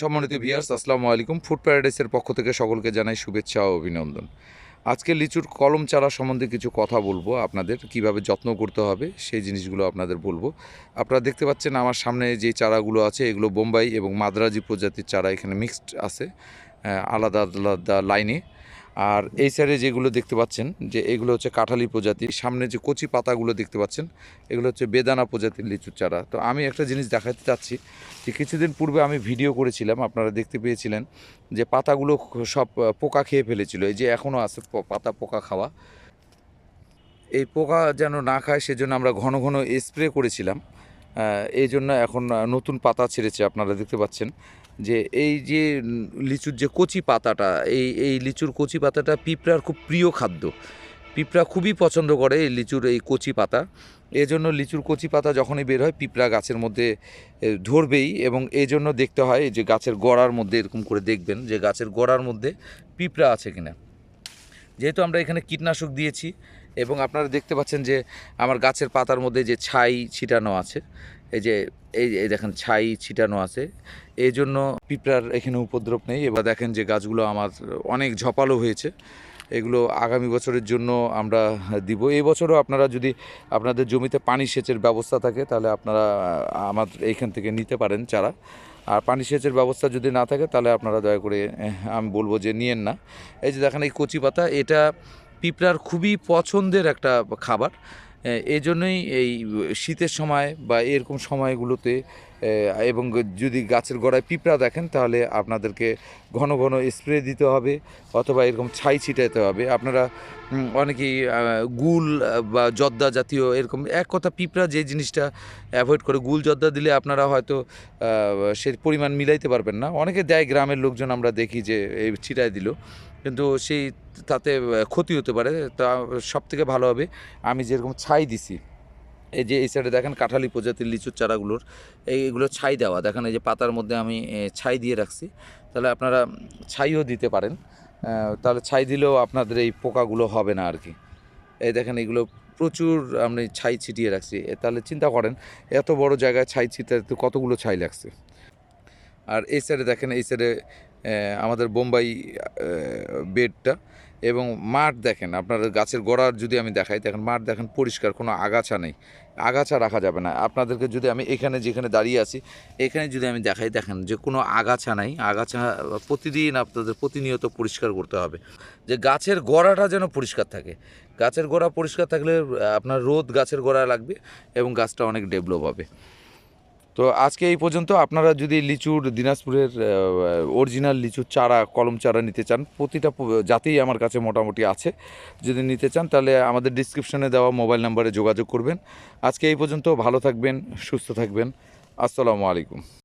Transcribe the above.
সম্মানিত ভিয়ার্স আসসালামু আলাইকুম। ফুড প্যারাডাইসের পক্ষ থেকে সকলকে জানাই শুভেচ্ছা ও অভিনন্দন। আজকে লিচুর কলম চারা সম্বন্ধে কিছু কথা বলব আপনাদের, কীভাবে যত্ন করতে হবে, সেই জিনিসগুলো আপনাদের বলব। আপনারা দেখতে পাচ্ছেন আমার সামনে যে চারাগুলো আছে, এগুলো বোম্বাই এবং মাদ্রাজি প্রজাতির চারা এখানে মিক্সড আছে আলাদা আলাদা লাইনে। আর এই সাইডে যেগুলো দেখতে পাচ্ছেন, যে এগুলো হচ্ছে কাঁঠালি প্রজাতি, সামনে যে কচি পাতাগুলো দেখতে পাচ্ছেন, এগুলো হচ্ছে বেদানা প্রজাতির লিচুর চারা। তো আমি একটা জিনিস দেখাতে চাচ্ছি, যে কিছুদিন পূর্বে আমি ভিডিও করেছিলাম, আপনারা দেখতে পেয়েছিলেন, যে পাতাগুলো সব পোকা খেয়ে ফেলেছিল, এই যে এখনও আছে পাতা পোকা খাওয়া। এই পোকা যেন না খায়, সেজন্য আমরা ঘন ঘন স্প্রে করেছিলাম। এই জন্য এখন নতুন পাতা ছেড়েছে আপনারা দেখতে পাচ্ছেন যে এই যে লিচুর যে কচি পাতাটা, এই এই লিচুর কচি পাতাটা পিঁপড়ার খুব প্রিয় খাদ্য। পিঁপড়া খুবই পছন্দ করে এই লিচুর এই কচি পাতা। এজন্য লিচুর কচি পাতা যখনই বের হয়, পিঁপড়া গাছের মধ্যে ধরবেই এবং এই জন্য দেখতে হয় যে গাছের গোড়ার মধ্যে এরকম করে দেখবেন যে গাছের গোড়ার মধ্যে পিঁপড়া আছে কিনা। যেহেতু আমরা এখানে কীটনাশক দিয়েছি এবং আপনারা দেখতে পাচ্ছেন যে আমার গাছের পাতার মধ্যে যে ছাই ছিটানো আছে, এই যে, এই দেখেন ছাই ছিটানো আছে। এই জন্য পিঁপড়ার এখানে উপদ্রব নেই। এবার দেখেন যে গাছগুলো আমার অনেক ঝপালো হয়েছে। এগুলো আগামী বছরের জন্য আমরা দিব। এই বছরও আপনারা যদি আপনাদের জমিতে পানি সেচের ব্যবস্থা থাকে, তাহলে আপনারা আমার এইখান থেকে নিতে পারেন চারা। আর পানি সেচের ব্যবস্থা যদি না থাকে, তাহলে আপনারা দয়া করে আমি বলব যে নিয়েন না। এই যে দেখেন এই কচি পাতা, এটা পিঁপড়ার খুবই পছন্দের একটা খাবার। এই জন্যই এই শীতের সময় বা এরকম সময়গুলোতে এবং যদি গাছের গোড়ায় পিঁপড়া দেখেন, তাহলে আপনাদেরকে ঘন ঘন স্প্রে দিতে হবে অথবা এরকম ছাই ছিটাতে হবে। আপনারা অনেকেই গুল বা জর্দা জাতীয় এরকম, এক কথা পিঁপড়া যে জিনিসটা অ্যাভয়েড করে, গুল জর্দা দিলে আপনারা হয়তো সে পরিমাণ মিলাইতে পারবেন না। অনেকে দেয়, গ্রামের লোকজন আমরা দেখি যে এই ছিটায় দিল। কিন্তু সেই, তাতে ক্ষতি হতে পারে। তা সব থেকে ভালো হবে, আমি যেরকম ছাই দিছি এই যে এই সাইডে দেখেন কাঁঠালি প্রজাতির লিচুর চারাগুলোর, এই এগুলো ছাই দেওয়া। দেখেন এই যে পাতার মধ্যে আমি ছাই দিয়ে রাখছি। তাহলে আপনারা ছাইও দিতে পারেন। তাহলে ছাই দিলেও আপনাদের এই পোকাগুলো হবে না আর কি। এই দেখেন এগুলো প্রচুর আমি ছাই ছিটিয়ে রাখছি। তাহলে চিন্তা করেন, এত বড় জায়গায় ছাই ছিটাতে কতগুলো ছাই লাগছে? আর এই সাইডে দেখেন, এই সাইডে আমাদের বোম্বাই বেডটা এবং মাঠ দেখেন, আপনার গাছের গোড়ার যদি আমি দেখাই, দেখেন মাঠ দেখেন পরিষ্কার, কোনো আগাছা নেই। আগাছা রাখা যাবে না। আপনাদেরকে যদি আমি এখানে যেখানে দাঁড়িয়ে আছি, এখানে যদি আমি দেখাই, দেখেন যে কোনো আগাছা নাই। আগাছা প্রতিদিন আপনাদের প্রতিনিয়ত পরিষ্কার করতে হবে। যে গাছের গোড়াটা যেন পরিষ্কার থাকে। গাছের গোড়া পরিষ্কার থাকলে, আপনার রোদ গাছের গোড়া লাগবে এবং গাছটা অনেক ডেভেলপ হবে। তো আজকে এই পর্যন্ত আপনারা যদি লিচুর দিনাজপুরের অরিজিনাল লিচুর চারা, কলম চারা নিতে চান, প্রতিটা জাতেই আমার কাছে মোটামুটি আছে। যদি নিতে চান, তাহলে আমাদের ডিসক্রিপশনে দেওয়া মোবাইল নাম্বারে যোগাযোগ করবেন। আজকে এই পর্যন্ত ভালো থাকবেন, সুস্থ থাকবেন। আসসালামু আলাইকুম।